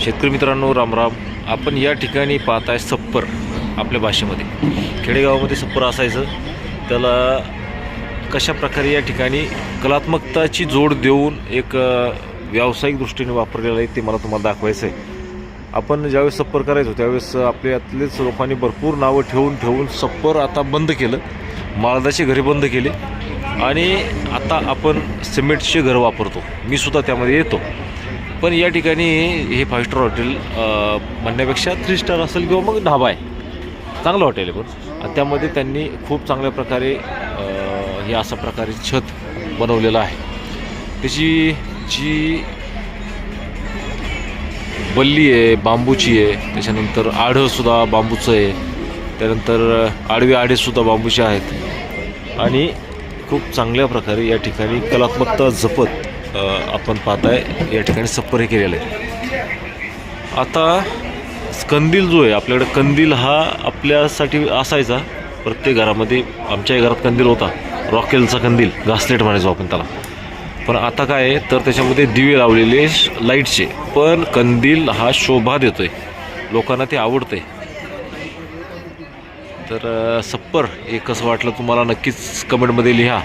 शेतकरी मित्रांनो रामराम आपण या ठिकाणी पाहत आहे सप्पर आपल्या भाषेमध्ये. खेडेगावामध्ये सप्पर असायचं. त्याला कशा प्रकारे या ठिकाणी कलात्मकताची जोड देऊन एक व्यावसायिक दृष्टीने वापरलेलं आहे ते मला तुम्हाला दाखवायचं आहे आपण ज्यावेळेस सप्पर करायचो त्यावेळेस आपल्यातलेच लोकांनी भरपूर नावं ठेवून ठेवून सप्पर आता बंद केलं. माळदाचे घरे बंद केले. आणि आता आपण सिमेंटचे घर वापरतो. मी सुद्धा त्यामध्ये येतो. पण या ठिकाणी हे फाईव्ह स्टार हॉटेल म्हणण्यापेक्षा थ्री स्टार असेल किंवा मग ढाबा आहे. चांगलं हॉटेल आहे पण. त्यामध्ये त्यांनी खूप चांगल्या प्रकारे हे अशा प्रकारे छत बनवलेलं आहे. त्याची जी बल्ली आहे बांबूची आहे त्याच्यानंतर आढंसुद्धा बांबूचं आहे त्यानंतर आडवे आडेसुद्धा बांबूचे आहेत. आणि खूप चांगल्या प्रकारे या ठिकाणी कलात्मकता जपत आपण पाहताय या ठिकाणी सप्पर केलेलं आहे आता कंदील जो आहे आपल्याकडे कंदील हा आपल्यासाठी असायचा. प्रत्येक घरामध्ये आमच्याही घरात कंदील होता. रॉकेलचा कंदील घासलेट म्हणायचो आपण त्याला. पण आता काय आहे तर त्याच्यामध्ये दिवे लावलेले लाईटचे. पण कंदील हा शोभा देतोय. लोकांना ते आवडतंय. तर सप्पर हे कसं वाटलं तुम्हाला? नक्कीच कमेंटमध्ये लिहा.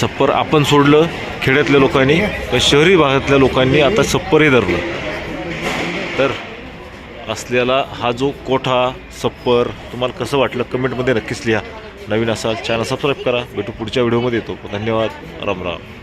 सप्पर आपण सोडलं. खेड्यातल्या लोकांनी किंवा शहरी भागातल्या लोकांनी आता सप्परही धरलं. तर असलेला हा जो कोठा सप्पर तुम्हाला कसं वाटलं? कमेंटमध्ये नक्कीच लिहा. नवीन असाल चॅनल सबस्क्राईब करा. भेटू पुढच्या व्हिडिओमध्ये येतो. धन्यवाद. राम राम.